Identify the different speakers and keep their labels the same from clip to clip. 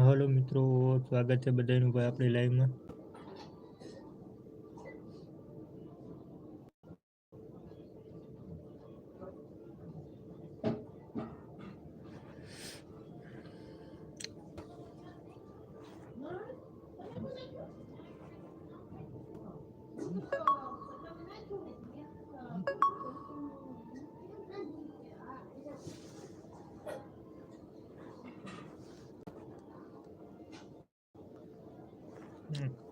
Speaker 1: Hello મિત્રો સ્વાગત છે બધાનું ભાઈ આપણી લાઈવમાં હમ.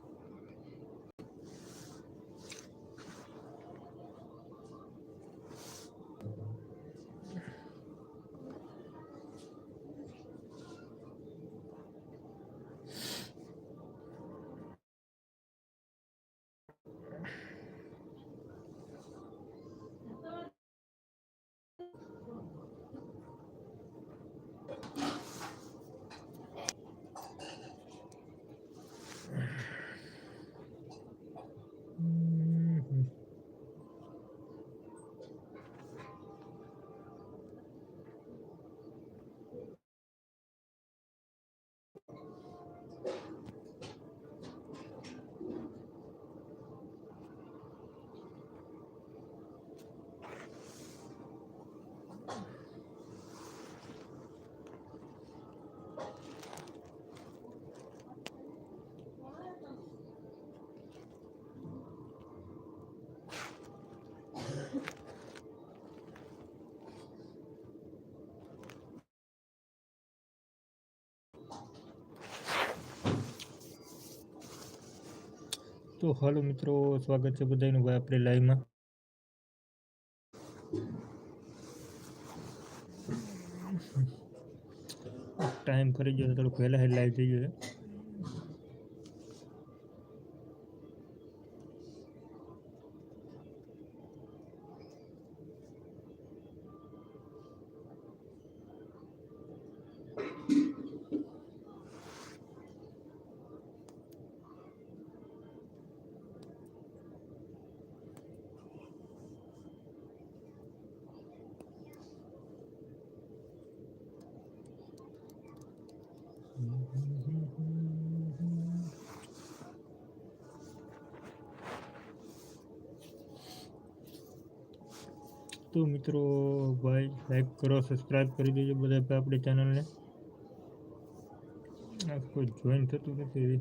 Speaker 1: તો હાલો મિત્રો, સ્વાગત છે બધાનું ભાઈ આપણે લાઈવમાં ટાઈમ કરી ગયો થોડુંક પહેલાં જ લાઈવ થઈ ગયો છે તો મિત્રો. ભાઈ લાઈક કરો સબસ્ક્રાઈબ કરી દેજો બધા આપણી ચેનલને આ કોઈ જોઈન થતું નથી.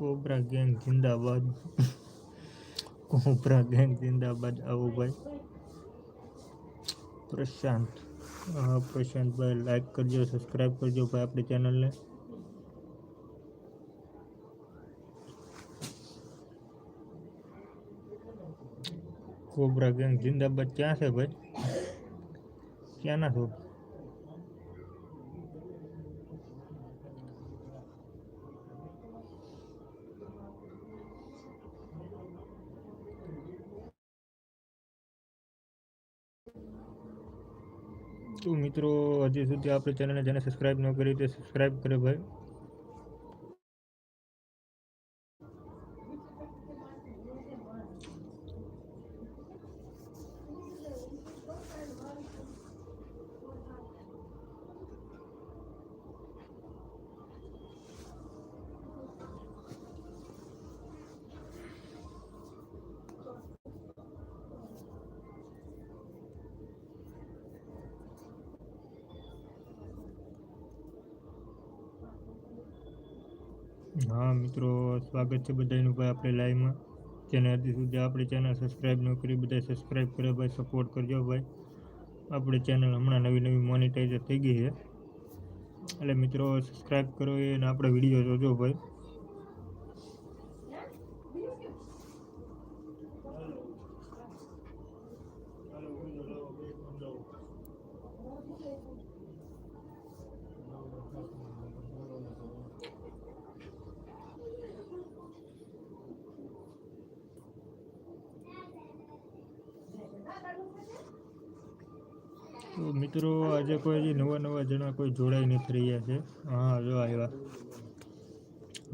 Speaker 1: કોબરા ગેંગ જિંદાબાદ કોબરા ગેંગ જિંદાબાદ આવો ભાઈ પ્રશાંત હા પ્રશાંતભાઈ લાઈક કરજો સબસ્ક્રાઈબ કરજો ભાઈ આપણી ચેનલને કોબરા ગેંગ જિંદાબાદ ક્યાં છે ભાઈ ક્યાંના છો તો મિત્રો હજી સુધી આપણી ચેનલને જેને સબસ્ક્રાઈબ ન કરી તે સબસ્ક્રાઈબ કરે ભાઈ હા મિત્રો સ્વાગત છે બધાનું ભાઈ આપણે લાઈવમાં જેને હજી સુધી આપણી ચેનલ સબસ્ક્રાઈબ ન કરી બધા સબસ્ક્રાઈબ કરે ભાઈ સપોર્ટ કરજો ભાઈ. આપણી ચેનલ હમણાં નવી નવી મોનિટાઈઝર થઈ ગઈ છે. એટલે મિત્રો સબસ્ક્રાઈબ કરો એ અને આપણે વીડિયો જોજો ભાઈ તો મિત્રો આજે કોઈ હજી નવા નવા જણા કોઈ જોડાઈ નથી રહ્યા છે? હા, જો આવ્યા.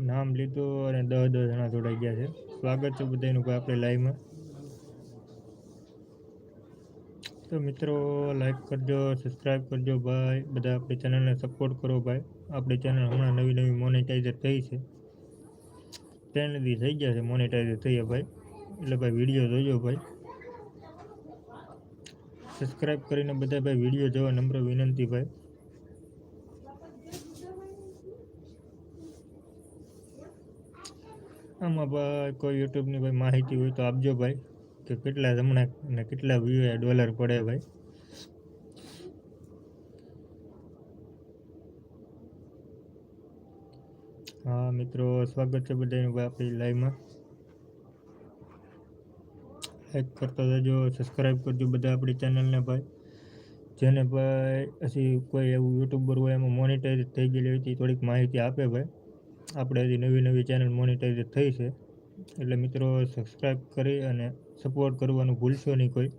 Speaker 1: નામ લીધું અને દસ દસ જણા જોડાઈ ગયા છે. સ્વાગત છે બધાનું ભાઈ આપણે લાઈવમાં તો મિત્રો લાઈક કરજો સબસ્ક્રાઈબ કરજો ભાઈ. બધા આપણી ચેનલને સપોર્ટ કરો ભાઈ. આપણી ચેનલ હમણાં નવી નવી મોનેટાઈઝર થઈ છે. ત્રણ થઈ ગયા છે મોનેટાઈઝર થઈ ભાઈ. એટલે ભાઈ વીડિયો જોજો ભાઈ. સબસ્ક્રાઈબ કરીને બધા ભાઈ વીડિયો જોવા નમ્ર વિનંતી ભાઈ. આમાં ભાઈ કોઈ યુટ્યુબની ભાઈ માહિતી હોય તો આપજો ભાઈ, કે કેટલા હમણાં ને કેટલા વ્યૂ ડોલર પડે ભાઈ. હા મિત્રો, સ્વાગત છે બધાનું ભાઈ આપણી લાઈવમાં લાઈક કરતા જજો સબસ્ક્રાઈબ કરજો બધા આપણી ચેનલને ભાઈ. જેને ભાઈ હજી કોઈ એવું યુટ્યુબર હોય એમાં મોનિટાઈઝ થઈ ગયેલી હોય થોડીક માહિતી આપે ભાઈ. આપણે હજી નવી નવી ચેનલ મોનિટાઈઝ થઈ છે. એટલે મિત્રો સબસ્ક્રાઈબ કરી અને સપોર્ટ કરવાનું ભૂલશો નહીં કોઈ.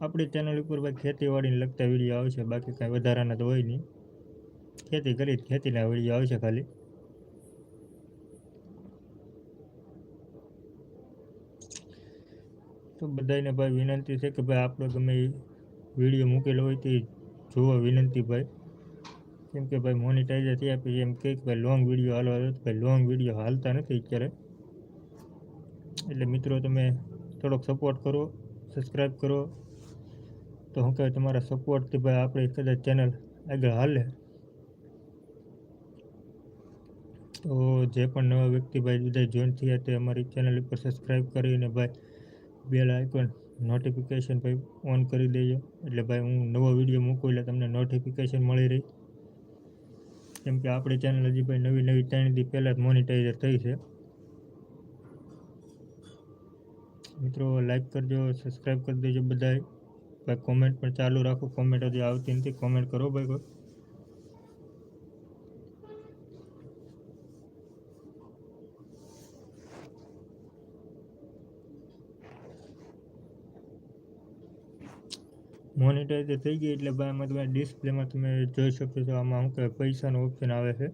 Speaker 1: આપણી ચેનલ ઉપર ભાઈ ખેતીવાડીને લગતા વીડિયો આવશે, બાકી કાંઈ વધારાના તો હોય નહીં. ખેતી કરી, ખેતીના વીડિયો આવશે ખાલી. તો બધાને ભાઈ વિનંતી છે કે ભાઈ આપણે ગમે એ વીડિયો મૂકેલો હોય તે જોવા વિનંતી ભાઈ. કેમ કે ભાઈ મોનિટાઈઝર થયા પછી એમ કહે કે ભાઈ લોંગ વીડિયો હાલવા દો તો ભાઈ લોંગ વીડિયો હાલતા નથી અત્યારે. એટલે મિત્રો તમે થોડોક સપોર્ટ કરો સબસ્ક્રાઈબ કરો. તો હું કહે તમારા સપોર્ટથી ભાઈ આપણી કદાચ ચેનલ આગળ હાલે. તો જે પણ નવા વ્યક્તિ ભાઈ બધા જોઈન થયા તે અમારી ચેનલ ઉપર સબસ્ક્રાઈબ કરીને ભાઈ બેલ આઇકોન નોટિફિકેશન ભાઈ ઓન કરી દેજો. એટલે ભાઈ હું નવો વીડિયો મૂકું એટલે તમને નોટિફિકેશન મળી રહી. કેમ કે આપણી ચેનલ હજી ભાઈ નવી નવી ત્રણ દી પહેલાં જ મોનિટાઈઝર થઈ છે. મિત્રો લાઈક કરજો સબસ્ક્રાઈબ કરી દેજો બધાએ. ભાઈ કોમેન્ટ પણ ચાલુ રાખો. કોમેન્ટ હજી આવતી નથી. કોમેન્ટ કરો ભાઈ કોઈ. મોનિટાઈઝ થઈ ગઈ એટલે ભાઈ આમાં તમે ડિસ્પ્લેમાં તમે જોઈ શકો છો આમાં શું કહેવાય, પૈસાનો ઓપ્શન આવે છે.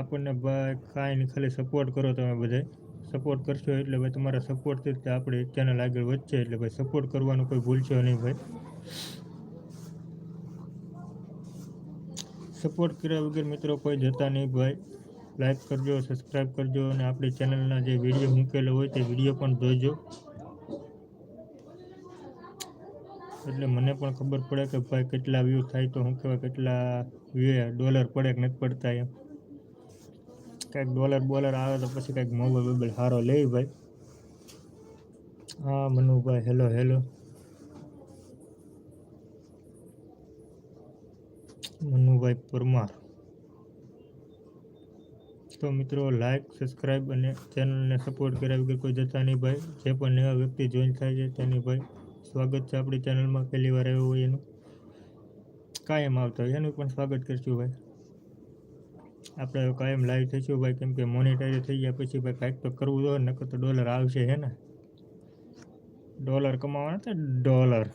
Speaker 1: આપણને ભાઈ કાંઈ નહીં, ખાલી સપોર્ટ કરો તમે બધાય. સપોર્ટ કરશો એટલે ભાઈ તમારા સપોર્ટથી જ આપણે ચેનલ આગળ વધશે એટલે ભાઈ સપોર્ટ કરવાનું કોઈ ભૂલશો નહીં ભાઈ. સપોર્ટ કર્યા વગર મિત્રો કોઈ જતા નહીં ભાઈ. લાઈક કરજો સબસ્ક્રાઈબ કરજો અને આપણી ચેનલના જે વીડિયો મૂકેલો હોય તે વીડિયો પણ જોજો. એટલે મને પણ ખબર પડે કે ભાઈ કેટલા વ્યૂ થાય તો શું કહેવાય કેટલા વ્યૂ ડોલર પડે કે નથી પડતા એમ. કાંઈક ડોલર બોલર આવે તો પછી કાંઈક મોબાઈલ બોબાઈલ સારો લે ભાઈ. હા, મનુભાઈ હેલો હેલો મનુભાઈ પરમાર. તો મિત્રો લાઈક સબસ્ક્રાઈબ અને ચેનલને સપોર્ટ કર્યા વગર કોઈ જતા નહીં ભાઈ. જે પણ નવા વ્યક્તિ જોઈન થાય છે તેની ભાઈ સ્વાગત છે આપણી ચેનલમાં, પહેલી વાર આવ્યો હોય એનું. કાયમ આવતા હોય. એનું પણ સ્વાગત કરશું ભાઈ. આપણે કાયમ લાઈવ થઈશું ભાઈ, કેમ કે મોનિટાઈઝ થઈ ગયા પછી ભાઈ કાંઈક તો કરવું જોઈએ, નકર તો ડોલર આવશે હે ને. ડોલર કમાવાના છે ડોલર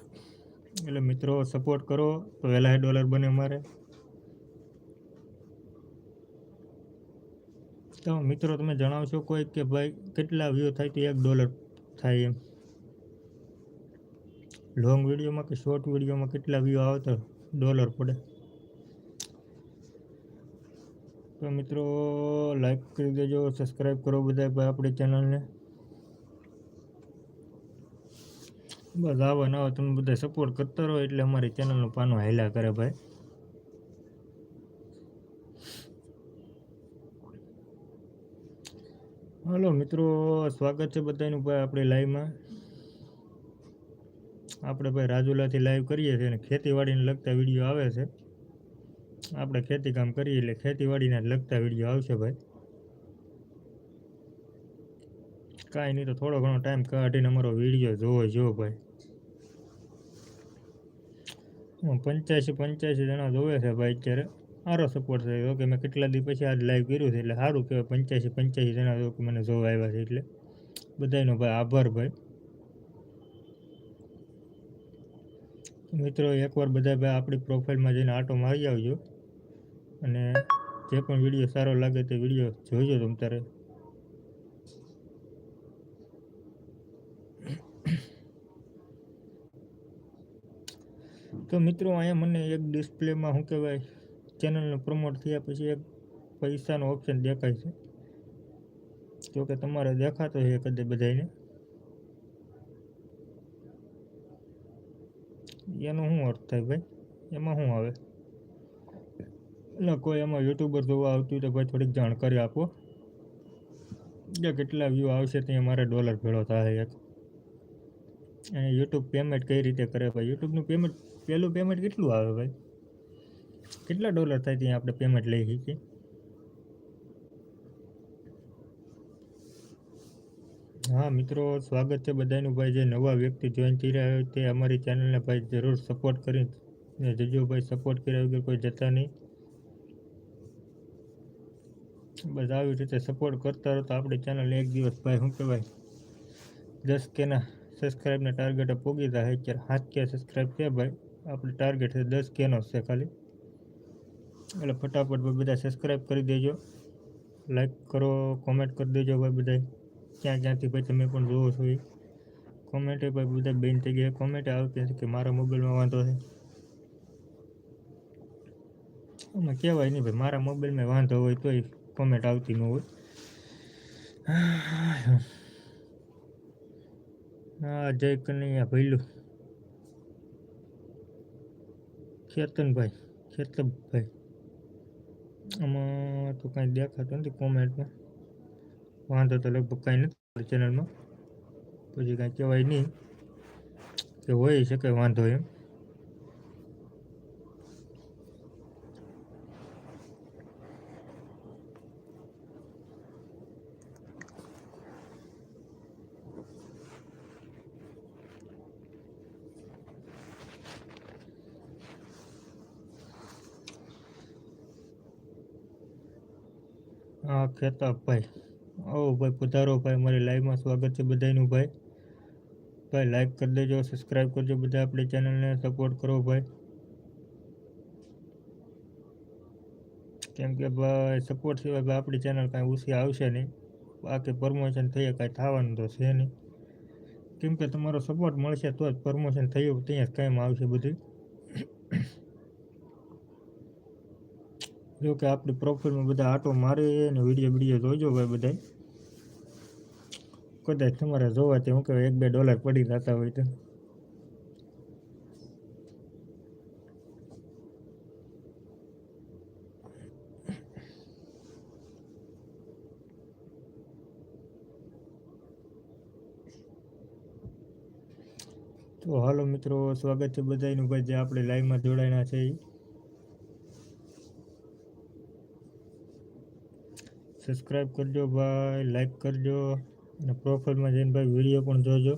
Speaker 1: એટલે મિત્રો સપોર્ટ કરો, તો વહેલા ડોલર બને મારે. તો મિત્રો, તમે જણાવશો કોઈ કે ભાઈ કેટલા વ્યૂ થાય તો એક ડોલર થાય એમ. લોંગ વિડીયોમાં કે શોર્ટ વિડીયોમાં કેટલા વ્યૂ આવે તો ડોલર પડે. તો મિત્રો લાઈક કરી દેજો સબસ્ક્રાઈબ કરો બધા આપણી ચેનલને બસ આવા આવો, તમે બધા સપોર્ટ કરતા રહો એટલે અમારી ચેનલનું પાનું હાલ્યા કરે ભાઈ. હાલો મિત્રો, સ્વાગત છે બધાનું ભાઈ આપણી લાઈવમાં આપણે ભાઈ રાજુલાથી લાઈવ કરીએ છીએ અને ખેતીવાડીને લગતા વીડિયો આવે છે. આપણે ખેતી કામ કરીએ એટલે ખેતીવાડીને લગતા વીડિયો આવશે ભાઈ. કાંઈ નહીં તો થોડો ઘણો ટાઈમ કાઢીને અમારો વીડિયો જોવો જો ભાઈ. પંચ્યાસી પંચ્યાસી જણા જોવે છે ભાઈ અત્યારે. સારો સપોર્ટ થયો ઓકે મેં કેટલા દિવસ પછી આજ લાઈવ કર્યું છે એટલે સારું કહેવાય. પંચ્યાસી પંચ્યાસી જણા કે મને જોવા આવ્યા છે એટલે. બધાનો ભાઈ આભાર ભાઈ. મિત્રો, એકવાર બધા ભાઈ આપણી પ્રોફાઇલમાં જઈને આટો મારી આવજો. અને જે પણ વીડિયો સારો લાગે તે વીડિયો જોઈજો તમ તારે. તો મિત્રો, અહીંયા મને એક ડિસ્પ્લેમાં શું કહેવાય ચેનલને પ્રમોટ થયા પછી એક પૈસાનો ઓપ્શન દેખાય છે. જો કે તમારે દેખાતો છે કદાચ બધાને એનો શું અર્થ થાય ભાઈ? એમાં શું આવે? એટલે કોઈ એમાં યુટ્યુબર જોવા આવતું તો ભાઈ થોડીક જાણકારી આપો. કે કેટલા વ્યૂ આવશે તે મારે ડોલર ભેળો થાય એક. અને યુટ્યુબ પેમેન્ટ કઈ રીતે કરે ભાઈ? યુટ્યુબનું પેમેન્ટ પહેલું પેમેન્ટ કેટલું આવે ભાઈ? કેટલા ડોલર થાય ત્યાં આપણે પેમેન્ટ લઈ શકીએ? હા, મિત્રો, સ્વાગત છે બધાનું. ભાઈ, જે નવા વ્યક્તિ જોઈન થઈ રહ્યા હોય તે અમારી ચેનલને ભાઈ જરૂર સપોર્ટ કરી જજો ભાઈ સપોર્ટ કર્યા વગર કોઈ જતા નહીં. બસ આવી રીતે સપોર્ટ કરતા રહો તો આપણી ચેનલ એક દિવસ ભાઈ, શું કહેવાય? દસ કેના સબસ્ક્રાઈબના ટાર્ગેટ પોગી જાય અત્યારે. સાત કે સબસ્ક્રાઈબ છે ભાઈ? આપણે ટાર્ગેટ છે દસ કેનો છે ખાલી. એટલે ફટાફટ બધા સબસ્ક્રાઈબ કરી દેજો. લાઈક કરો કોમેન્ટ કરી દેજો ભાઈ બધા ક્યાં જ્યાંથી ભાઈ તમે પણ જોવો છો એ. કોમેન્ટે ભાઈ બધા બેન થઈ ગયા કોમેન્ટ આવતી હતી કે મારા મોબાઈલમાં વાંધો છે. એમાં કહેવાય નહીં ભાઈ, મારા મોબાઈલમાં વાંધો હોય તોય કોમેન્ટ આવતી ન હોય. હા જય કનૈયા ભૈલું. ખેતનભાઈ કેતનભાઈ આમાં તો કાંઈ દેખાતું નથી કોમેન્ટમાં વાંધો તો લગભગ કાંઈ નથી ચેનલમાં પછી કાંઈ કહેવાય નહીં કે હોય શકે વાંધો એમ હા ખેતાભાઈ ઓ ભાઈ, પધારો ભાઈ મારી લાઈવમાં સ્વાગત છે બધાનું ભાઈ. ભાઈ લાઈક કરી દેજો સબસ્ક્રાઈબ કરજો બધા આપણી ચેનલને સપોર્ટ કરો ભાઈ. કેમ કે ભાઈ સપોર્ટ સિવાય ભાઈ આપણી ચેનલ કાંઈ ઓછી આવશે નહીં. બાકી પ્રમોશન થઈએ, કાંઈ થવાનું તો છે નહીં. કેમ કે તમારો સપોર્ટ મળશે તો જ પ્રમોશન થયું, ત્યાં જ કાંઈ આવશે બધું જો કે આપણી પ્રોફાઇલમાં બધા આટો મારે અને વીડિયો વીડિયો જોજો ભાઈ બધા કદાચ તમારે જોવાથી હું કહેવાય એક બે ડોલર પડી જતા હોય તો. તો હાલો મિત્રો, સ્વાગત છે બધાનું ભાઈ જે આપણે લાઈવમાં જોડાયેલા છે એ સબસ્ક્રાઈબ કરજો ભાઈ લાઈક કરજો અને પ્રોફાઇલમાં જઈને ભાઈ વીડિયો પણ જોજો.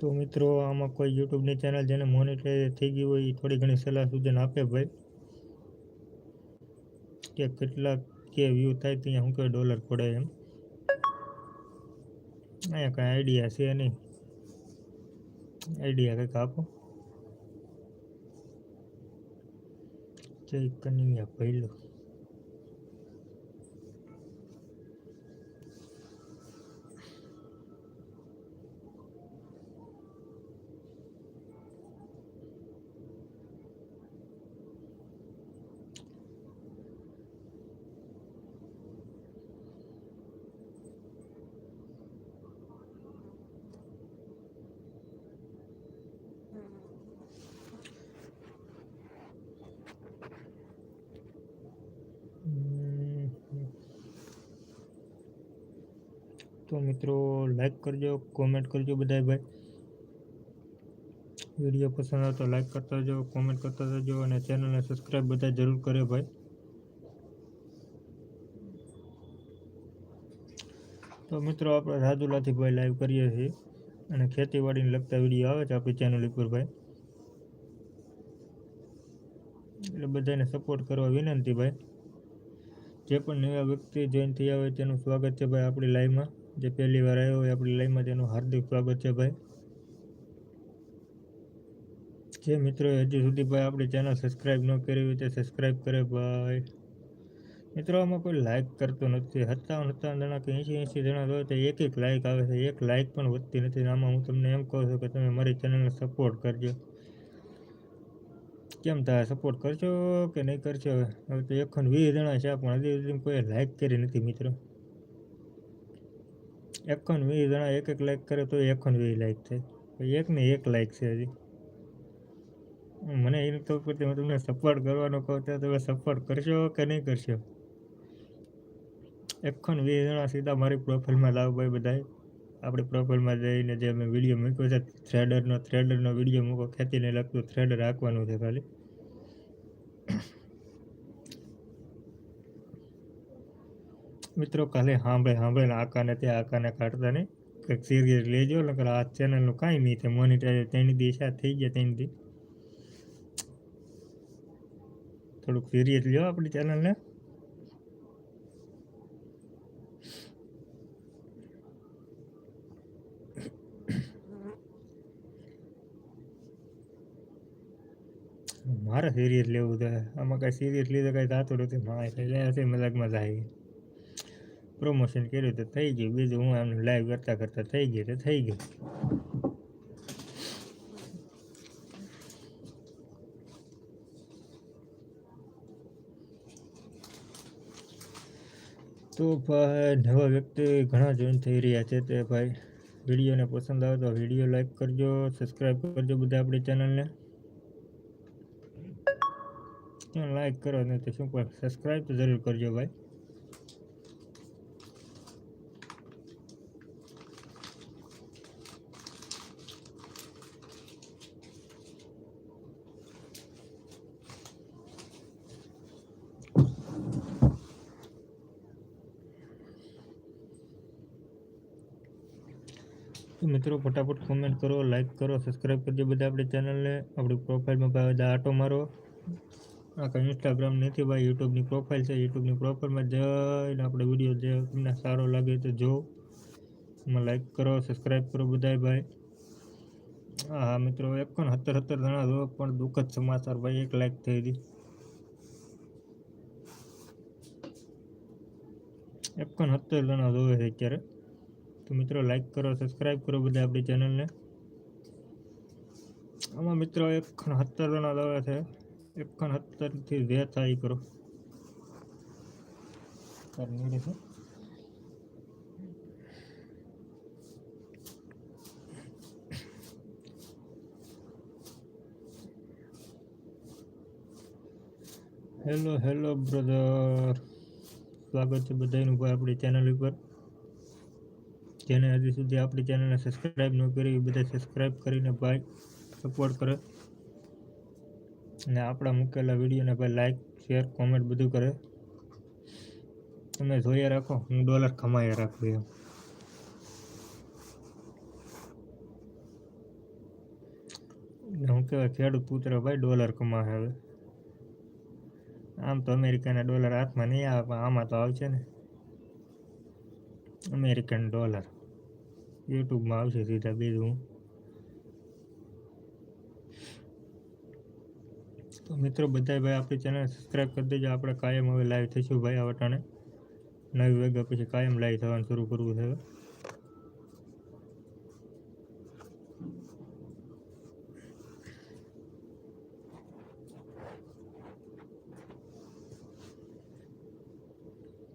Speaker 1: તો મિત્રો, આમાં કોઈ યુટ્યુબની ચેનલ જેને મોનિટાઈઝ થઈ ગઈ હોય એ થોડી ઘણી સલાહ સૂચન આપે ભાઈ. કે કેટલા, કે વ્યૂ થાય ત્યાં શું કે ડોલર પડે એમ. અહીંયા કાંઈ આઈડિયા છે નહીં. આઈડિયા કંઈક આપો. ચેક કનૈયા ભૈલો તો મિત્રો લાઈક કરજો કોમેન્ટ કરજો બધાય ભાઈ. વીડિયો પસંદ આવે તો લાઈક કરતા જાઓ કોમેન્ટ કરતા જજો અને ચેનલને સબસ્ક્રાઈબ બધા જરૂર કરે ભાઈ. તો મિત્રો આપણે રાજુલાથી ભાઈ લાઈવ કરીએ છીએ અને ખેતીવાડીને લગતા વીડિયો આવે છે આપણી ચેનલ ઉપર ભાઈ. એટલે બધાને સપોર્ટ કરવા વિનંતી ભાઈ. જે પણ નવા વ્યક્તિ જોઈન થયા હોય તેનું સ્વાગત છે ભાઈ આપણી લાઈવમાં જે પહેલી વાર આવ્યો હોય આપણી લાઈનમાં તેનું હાર્દિક સ્વાગત છે ભાઈ. જે મિત્રોએ હજી સુધી ભાઈ આપણી ચેનલ સબસ્ક્રાઈબ ન કરી હોય તે સબસ્ક્રાઈબ કરે ભાઈ. મિત્રો, આમાં કોઈ લાઈક કરતો નથી. સત્તાવન સત્તાવન જણા કે એંશી એંશી જણા હોય તો એક એક લાઈક આવે છે. એક લાઈક પણ વધતી નથી. આમાં હું તમને એમ કહું છું કે તમે મારી ચેનલને સપોર્ટ કરજો. કેમ થાય સપોર્ટ કરશો કે નહીં કરશો? હવે તો એક વીસ જણા છે, પણ હજી સુધી કોઈ લાઈક કરી નથી, મિત્રો. વીસ જણા એક એક લાઈક કરે તો એકન વી લાઈક થાય એક ને એક લાઈક છે હજી. મને એ તો પરથી હું તમને સપોર્ટ કરવાનો કહું તો તમે સપોર્ટ કરશો કે નહીં કરશો? એખન વીસ જણા સીધા મારી પ્રોફાઇલમાં લાવ ભાઈ બધાય આપણી પ્રોફાઇલમાં જઈને જે મેં વીડિયો મૂક્યો છે થ્રેડરનો થ્રેડરનો વીડિયો મૂકો ખેતીને લગતું થ્રેડર રાખવાનું છે ખાલી. મિત્રો, કાલે સાંભળે સાંભળે ને આકાને તે આકાને કાઢતા નહીં. કંઈક સિરિયસ લેજો, નકર આ ચેનલનું કાંઈ નહીં થાય. મોનિટાઈઝ તેની દિશા થઈ ગયા, તેની થોડુંક સિરિયસ લ્યો આપણી ચેનલને મારે સિરિયસ લેવું છે. આમાં કાંઈ સિરિયસ લીધે કાંઈ થતું નથી. મારે એટલે હશે મજાકમાં જાય. પ્રમોશન કર્યું તો થઈ ગયું. બીજું હું આમ લાઈવ કરતાં કરતાં થઈ ગયું તો થઈ ગયું. તો ભાઈ નવા વ્યક્તિ ઘણા જોઈન થઈ રહ્યા છે તે ભાઈ. વિડીયોને પસંદ આવે તો વીડિયો લાઈક કરજો સબસ્ક્રાઈબ કરજો બધા આપણી ચેનલને લાઈક કરો, નહીં તો શું પણ સબસ્ક્રાઈબ તો જરૂર કરજો ભાઈ. મિત્રો, ફટાફટ કોમેન્ટ કરો લાઈક કરો સબસ્ક્રાઈબ કરજો બધા આપણી ચેનલને આપણી પ્રોફાઇલમાં ભાઈ બધા આટો મારો. આ કંઈ ઇન્સ્ટાગ્રામ નથી ભાઈ યુટ્યુબની પ્રોફાઇલ છે. યુટ્યુબની પ્રોફાઇલમાં જઈને આપણે વીડિયો જે તમને સારો લાગે તો જો. એમાં લાઈક કરો સબસ્ક્રાઈબ કરો બધાય ભાઈ. હા, મિત્રો એકોણ સત્તર સત્તર જણા જો પણ દુઃખદ સમાચાર ભાઈ, એક લાઈક થઈ હતી એકોણ સત્તર જણા જોવે છે અત્યારે. તો મિત્રો લાઈક કરો સબસ્ક્રાઈબ કરો બધા આપણી ચેનલને આમાં મિત્રો એક સત્તર જણા દવા છે. એક સત્તરથી જે થાય એ કરો કરની છે. હેલો હેલો બ્રધર સ્વાગત છે બધાનું ભાઈ આપણી ચેનલ ઉપર. જેને હજી સુધી આપણી ચેનલને સબસ્ક્રાઈબ ન કરી બધા સબસ્ક્રાઈબ કરીને ભાઈ સપોર્ટ કરે. અને આપણા મૂકેલા વિડીયોને ભાઈ લાઈક શેર કોમેન્ટ બધું કરે. તમે જોઈએ રાખો, હું ડોલર કમાયા રાખું એમ. હું કહેવાય, ખેડૂત પુત્ર ભાઈ ડોલર કમાશે હવે. આમ તો અમેરિકાના ડોલર હાથમાં નહીં આવે, પણ આમાં તો આવશે ને. અમેરિકન ડોલર યુટ્યુબમાં આવશે સીધા બીજું. તો મિત્રો બધા ભાઈ આપણી ચેનલ સબસ્ક્રાઈબ કરી દેજો. આપણે કાયમ હવે લાઈવ થઈશું ભાઈ આ નવી વેગા પછી કાયમ લાઈવ થવાનું શરૂ કરવું છે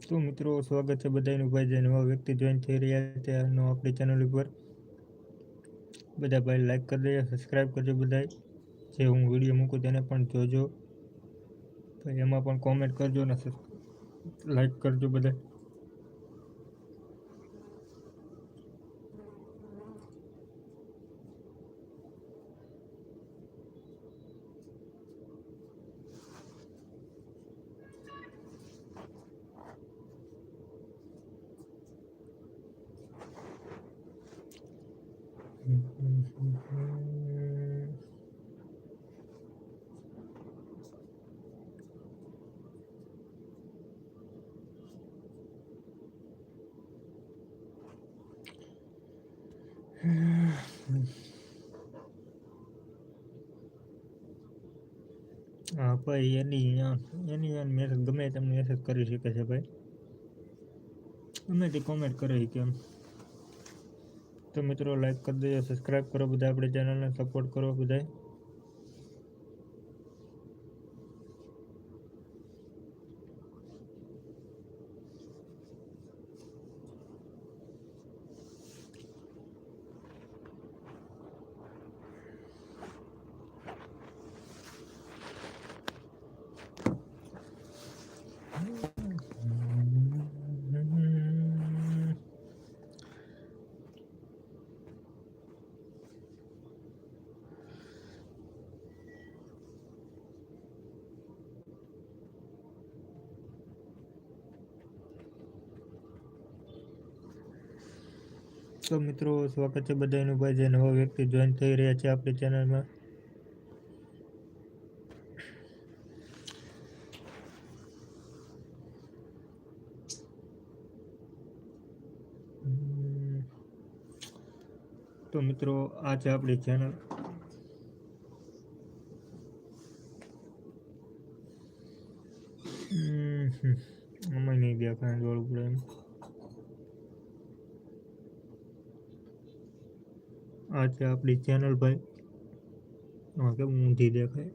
Speaker 1: તો મિત્રો, સ્વાગત છે બધાનું. ભાઈ, જે નવા વ્યક્તિ જોઈન થઈ રહ્યા છે આનો આપણી ચેનલ ઉપર. બધા ભાઈ લાઈક કરી દેજો સબસ્ક્રાઈબ કરજો બધા જે હું વીડિયો મૂકું તેને પણ જોજો. એમાં પણ કોમેન્ટ કરજો ને લાઈક કરજો બધા હા ભાઈ એની એની મેસેજ ગમે તમને મેસેજ કરી શકે છે ભાઈ. ગમે તે કોમેન્ટ કરે કેમ. તો મિત્રો લાઈક કરી દેજો સબસ્ક્રાઈબ કરો, બધા આપણી ચેનલને સપોર્ટ કરો બધાય. તો મિત્રો, સ્વાગત છે બધાનું. ભાઈ, જે નવા વ્યક્તિ જોઈન થઈ રહ્યા છે આપણી ચેનલમાં તો મિત્રો, આ છે આપણી ચેનલ આમાં નહીં દેખાય જોડવું પડે એમ આ છે આપણી ચેનલ ભાઈ. હા ઊંધી દેખાય?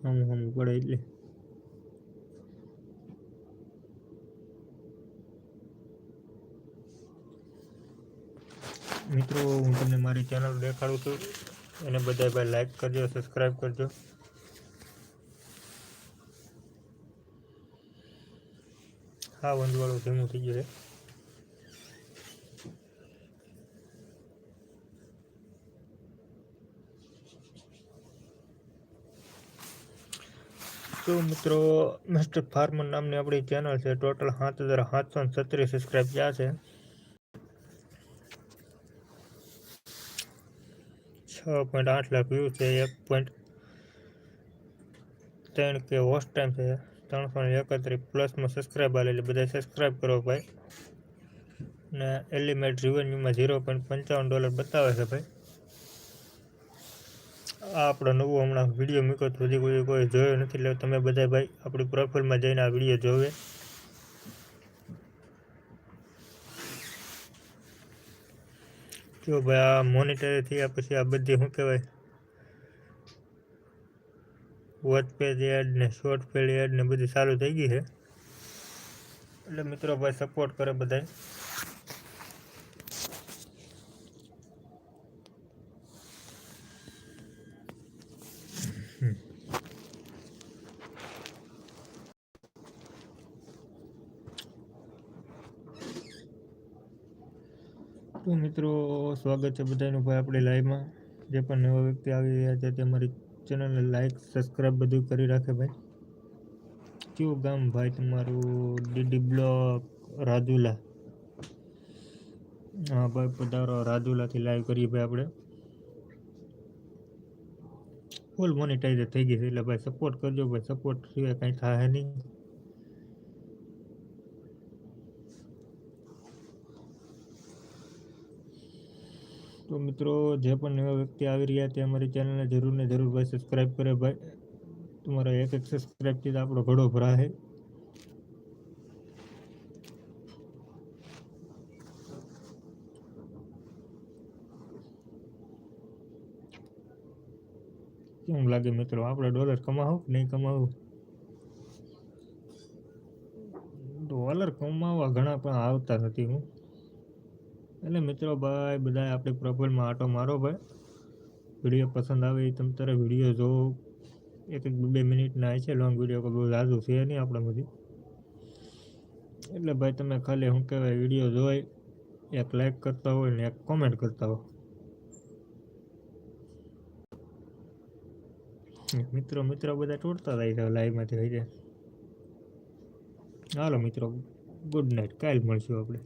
Speaker 1: હમ હમ પડે એટલે. મિત્રો, હું તમને મારી ચેનલ દેખાડું છું. એને બધા ભાઈ લાઈક કરજો સબસ્ક્રાઈબ કરજો. હા વંજવાળું ધીમું થઈ ગયું છે. તો મિત્રો મિસ્ટર ફાર્મર નામની આપણી ચેનલ છે. ટોટલ સાત હજાર સાતસો છત્રીસ સબસ્ક્રાઈબ થયા છે. છ પોઈન્ટ આઠ લાખ વ્યૂ છે. એક પોઈન્ટ ત્રણ કે હોસ્ટ ટાઈમ છે. ત્રણસો એકત્રીસ પ્લસમાં સબસ્ક્રાઈબ આવેલી બધા સબસ્ક્રાઈબ કરો ભાઈ. ને એલિમેન્ટ રિવન્યુમાં ઝીરો પોઈન્ટ પંચાવન ડોલર બતાવે છે ભાઈ. આ આપણો નવો હમણાં વીડિયો મૂક્યો તો હજી કોઈ કોઈ જોયો નથી, એટલે તમે બધા ભાઈ આપણી પ્રોફાઇલમાં જઈને આ વીડિયો જોવે. જો ભાઈ આ મોનિટરી થયા પછી આ બધી શું કહેવાય? વોચ પેજ એડ ને શોર્ટ પેડ એડ ને બધી ચાલુ થઈ ગઈ છે. એટલે મિત્રો ભાઈ સપોર્ટ કરે બધાય. તો મિત્રો, સ્વાગત છે બધાનું ભાઈ આપણી લાઈવમાં જે પણ નવા વ્યક્તિ આવી રહ્યા છે તે મારી ચેનલને લાઈક સબસ્ક્રાઈબ બધું કરી રાખે ભાઈ. કયું ગામ ભાઈ તમારું? DD block, Rajula. હા ભાઈ, પધારો રાજુલાથી લાઈવ કરીએ ભાઈ આપણે. ફૂલ મોનિટાઈઝ થઈ ગઈ છે એટલે ભાઈ સપોર્ટ કરજો ભાઈ સપોર્ટ સિવાય કાંઈ થાય નહીં. તો મિત્રો, જે પણ નવા વ્યક્તિ આવી રહ્યા તે અમારી ચેનલને જરૂર ને જરૂર ભાઈ સબસ્ક્રાઈબ કરે ભાઈ. તમારા એક એક સબસ્ક્રાઈબથી આપણો ઘડો ભરાશે. કેમ લાગે મિત્રો? આપણે ડોલર કમાવો કે નહીં કમાવું? ડોલર કમાવા ઘણા પણ આવતા નથી હું. એટલે મિત્રો ભાઈ બધા આપણે પ્રોફાઇલમાં આટો મારો ભાઈ. વીડિયો પસંદ આવે એ તમે તારે વીડિયો જોવો એક એક બે મિનિટના છે લોંગ વીડિયો બહુ ઝાઝું છે નહીં આપણા બધી એટલે ભાઈ તમે ખાલી શું કહેવાય, વીડિયો જોઈ, એક લાઈક કરતા હોય ને એક કોમેન્ટ કરતા હોય. મિત્રો મિત્રો બધા તોડતા થાય છે લાઈવમાંથી થઈ જાય હાલો મિત્રો ગુડ નાઇટ કાલ મળશું આપણે.